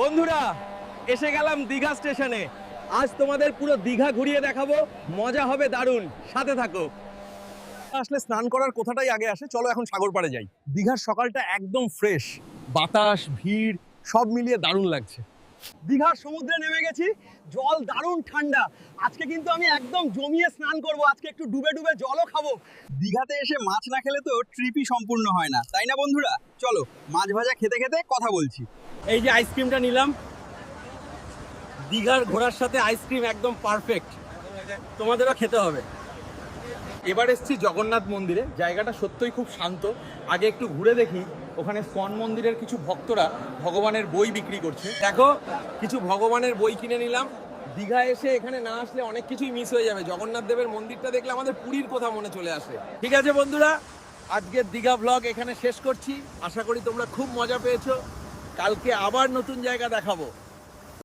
বন্ধুরা, এসে গেলাম দীঘা স্টেশনে। আজ তোমাদের পুরো দীঘা ঘুরিয়ে দেখাবো। মজা হবে দারুণ। সাথে থাকো। আসলে স্নান করার কোথাটাই আগে আসে, চলো এখন সাগর পাড়ে যাই। দীঘার সকালটা একদম ফ্রেশ বাতাস, ভিড়, সব মিলিয়ে দারুণ লাগছে। দীঘার সমুদ্রে নেমে গেছি, জল দারুণ ঠান্ডা। আজকে কিন্তু আমি একদম জমিয়ে স্নান করব, আজকে একটু ডুবে ডুবে জলও খাব। দীঘাতে এসে মাছ না খেলে তো ট্রিপই সম্পূর্ণ হয় না, তাই না বন্ধুরা? চলো, মাছ ভাজা খেতে খেতে কথা বলছি। এই যে আইসক্রিমটা নিলাম। দীঘার ঘোরার সাথে আইসক্রিম একদম পারফেক্ট তোমাদেরও খেতে হবে। এবার এসছি জগন্নাথ মন্দিরে। জায়গাটা সত্যিই খুব শান্ত। আগে একটু ঘুরে দেখি, ওখানে স্কন মন্দিরের কিছু ভক্তরা ভগবানের বই বিক্রি করছে। দেখো, কিছু ভগবানের বই কিনে নিলাম। দীঘা এসে এখানে না আসলে অনেক কিছুই মিস হয়ে যাবে। জগন্নাথ দেবের মন্দিরটা দেখলে আমাদের পুরীর কথা মনে চলে আসে। ঠিক আছে বন্ধুরা, আজকের দীঘা ব্লগ এখানে শেষ করছি। আশা করি তোমরা খুব মজা পেয়েছ। কালকে আবার নতুন জায়গা দেখাবো।